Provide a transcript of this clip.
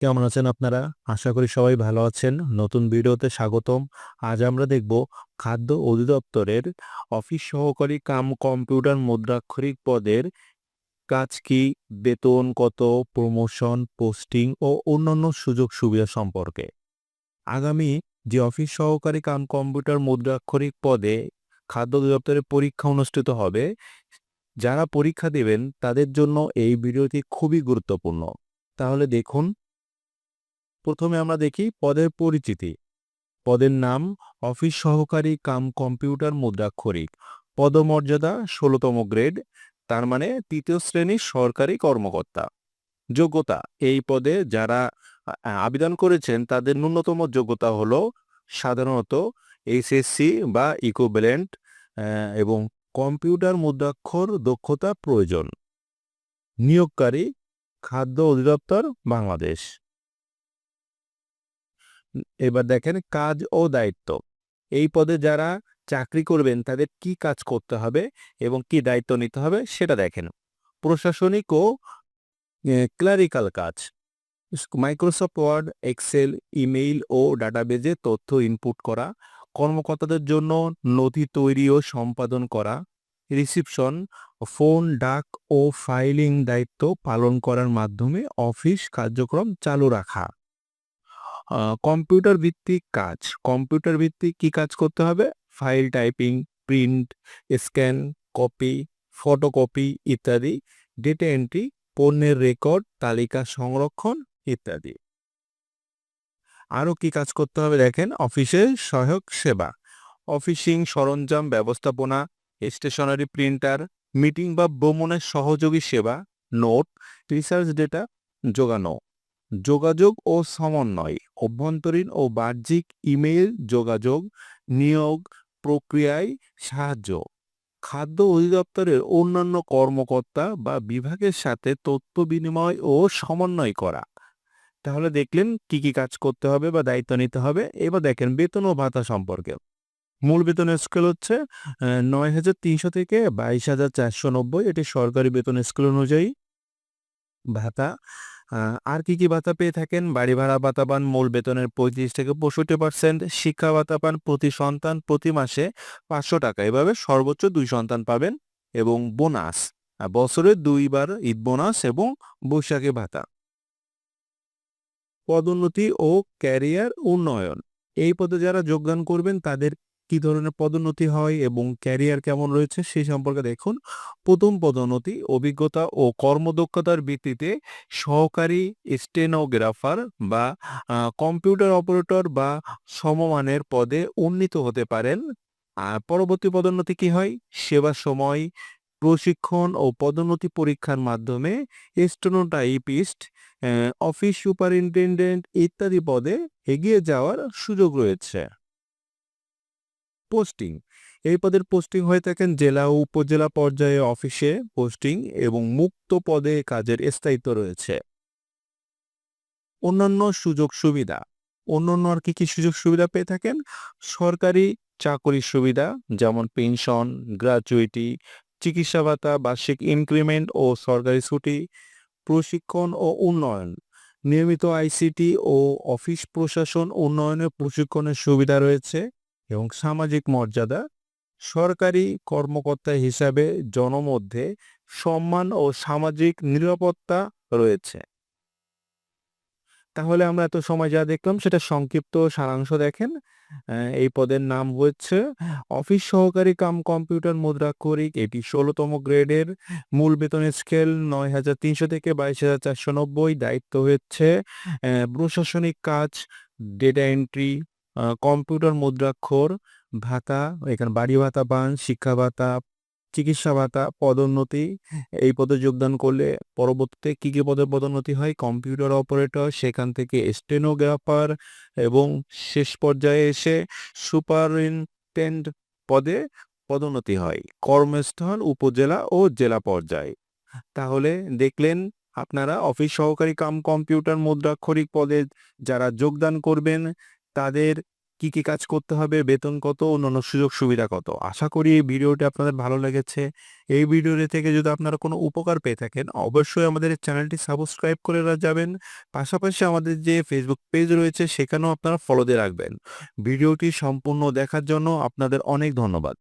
কেমন আছেন আপনারা? আশা করি সবাই ভালো আছেন। নতুন ভিডিওতে স্বাগতম। আজ আমরা দেখব খাদ্য অধিদপ্তরের অফিস সহকারী কাম কম্পিউটার মুদ্রাক্ষরিক পদের কাজ কি, বেতন কত, প্রমোশন, পোস্টিং ও অন্যান্য সুযোগ সুবিধা সম্পর্কে। আগামী যে অফিস সহকারী কাম কম্পিউটার মুদ্রাক্ষরিক পদে খাদ্য অধিদপ্তরের পরীক্ষা অনুষ্ঠিত হবে, যারা পরীক্ষা দেবেন তাদের জন্য এই ভিডিওটি খুবই গুরুত্বপূর্ণ। তাহলে দেখুন প্রথমে আমরা দেখি পদের পরিচিতি। পদের নাম, অফিস সহকারী কাম কম্পিউটার মুদ্রাক্ষরিক। পদমর্যাদা, ষোলতম গ্রেড, তার মানে তৃতীয় শ্রেণির সরকারি কর্মকর্তা। যোগ্যতা, এই পদে যারা আবেদন করেছেন, তাদের ন্যূনতম যোগ্যতা হলো সাধারণত এইচএসসি বা ইকুইভ্যালেন্ট এবং কম্পিউটার মুদ্রাক্ষর দক্ষতা প্রয়োজন। নিয়োগকারী, খাদ্য অধিদপ্তর, বাংলাদেশ। এবার দেখেন কাজ ও দায়িত্ব। এই পদে যারা চাকরি করবেন, তাদের কি কাজ করতে হবে এবং কি দায়িত্ব নিতে হবে সেটা দেখেন। প্রশাসনিক ও ক্লারিক্যাল কাজ। মাইক্রোসফট ওয়ার্ড এক্সেল ইমেইল ও ডাটাবেজে তথ্য ইনপুট করা, কর্মকর্তাদের জন্য নথি তৈরি ও সম্পাদন করা রিসিপশন ফোন ডাক ও ফাইলিং দায়িত্ব পালন করার মাধ্যমে অফিস কার্যক্রম চালু রাখা। কম্পিউটার ভিত্তিক কাজ। কম্পিউটার ভিত্তিক কি কাজ করতে হবে? File typing print scan copy photocopy ইত্যাদি ডেটা এন্ট্রি পণ্যের রেকর্ড তালিকা সংরক্ষণ ইত্যাদি। আরও কি কাজ করতে হবে দেখেন? অফিসের সহায়ক সেবা। অফিসিং, সরঞ্জাম ব্যবস্থাপনা স্টেশনারি প্রিন্টার মিটিং বা ভ্রমণের সহযোগী সেবা নোট রিসার্চ ডেটা যোগানো। যোগাযোগ ও সমন্বয়। অভ্যন্তরীণ ও বাহ্যিক ইমেইল যোগাযোগ, নিয়োগ প্রক্রিয়ায় সাহায্য। খাদ্য অধিদপ্তরের অন্যান্য কর্মকর্তা বা বিভাগের সাথে তথ্য বিনিময় ও সমন্বয় করা। তাহলে দেখলেন কি কি কাজ করতে হবে বা দায়িত্ব নিতে হবে। এবার দেখেন বেতন ও ভাতা সম্পর্কে। মূল বেতনের স্কেল হচ্ছে নয় হাজার তিনশো থেকে বাইশ হাজার চারশো নব্বই। এটি সরকারি বেতন স্কেল অনুযায়ী। ভাতা আর কি কি ভাতা পেয়ে থাকেন? বাড়ি ভাড়া ভাতা পান, মূল বেতনের পঁয়ত্রিশ থেকে পঁয়ষট্টি পার্সেন্ট শিক্ষা ভাতা পান প্রতি সন্তান প্রতি মাসে পাঁচশো টাকা। এভাবে সর্বোচ্চ দুই সন্তান পাবেন এবং বোনাস। বছরে দুইবার ঈদ বোনাস এবং বৈশাখী ভাতা। পদোন্নতি ও ক্যারিয়ার উন্নয়ন। এই পদে যারা যোগদান করবেন, তাদের কি ধরনের পদোন্নতি হয় এবং ক্যারিয়ার কেমন রয়েছে সেই সম্পর্কে দেখুন। প্রথম পদোন্নতি অভিজ্ঞতা ও কর্মদক্ষতার ভিত্তিতে সহকারী স্টেনোগ্রাফার বা কম্পিউটার অপারেটর বা সমমানের পদে উন্নীত হতে পারেন। আর পরবর্তী পদোন্নতি কি হয়? সেবার সময়, প্রশিক্ষণ ও পদোন্নতি পরীক্ষার মাধ্যমে স্টেনোটাইপিস্ট অফিস সুপারিনটেন্ডেন্ট ইত্যাদি পদে এগিয়ে যাওয়ার সুযোগ রয়েছে। পোস্টিং এই পদের পোস্টিং হয়ে থাকেন জেলা ও উপজেলা পর্যায়ে অফিসে পোস্টিং এবং মুক্ত পদে কাজের স্থায়িত্ব রয়েছে। অন্যান্য সুযোগ সুবিধা। অন্যান্য আর কি কি সুযোগ সুবিধা পেয়ে থাকেন? সরকারি চাকরির সুবিধা, যেমন পেনশন গ্র্যাচুইটি চিকিৎসা ভাতা, বার্ষিক ইনক্রিমেন্ট ও সরকারি ছুটি, প্রশিক্ষণ ও উন্নয়ন। নিয়মিত আইসিটি ও অফিস প্রশাসন উন্নয়নের প্রশিক্ষণের সুবিধা রয়েছে। এবং সামাজিক মর্যাদা সরকারি কর্মকর্তা হিসাবে জনমধ্যে সম্মান ও সামাজিক নিরাপত্তা রয়েছে। তাহলে আমরা এত সময় যা দেখলাম সেটা সংক্ষিপ্ত সারাংশ দেখেন। এই পদের নাম হচ্ছে অফিস সহকারী কাম কম্পিউটার মুদ্রাক্ষরিক এটি ষোলোতম গ্রেডের। মূল বেতন স্কেল নয় হাজার তিনশো থেকে বাইশ হাজার চারশো নব্বই। দায়িত্ব হচ্ছে প্রশাসনিক কাজ ডেটা এন্ট্রি কম্পিউটার মুদ্রাক্ষর, ভাতা, এখানে বাড়ি ভাতা পান শিক্ষা ভাতা, চিকিৎসা ভাতা, পদোন্নতি, এই পদে যোগদান করলে পরবর্তীতে কী কী পদে পদোন্নতি হয়? কম্পিউটার অপারেটর, সেখান থেকে স্টেনোগ্রাফার এবং শেষ পর্যায়ে এসে সুপারিনটেন্ড পদে পদোন্নতি হয়। কর্মস্থল, উপজেলা ও জেলা পর্যায়ে। তাহলে দেখলেন আপনারা অফিস সহকারী কাম কম্পিউটার মুদ্রাক্ষরিক পদে যারা যোগদান করবেন তাদের কি কি কাজ করতে হবে, বেতন কত, অন্যান্য সুযোগ সুবিধা কত? আশা করি এই ভিডিওটি আপনাদের ভালো লেগেছে। এই ভিডিওটি থেকে যদি আপনারা কোনো উপকার পেয়ে থাকেন, অবশ্যই আমাদের চ্যানেলটি সাবস্ক্রাইব করে যাবেন। পাশাপাশি আমাদের যে ফেসবুক পেজ রয়েছে, সেখানেও আপনারা ফলো দিয়ে রাখবেন। ভিডিওটি সম্পূর্ণ দেখার জন্য আপনাদের অনেক ধন্যবাদ।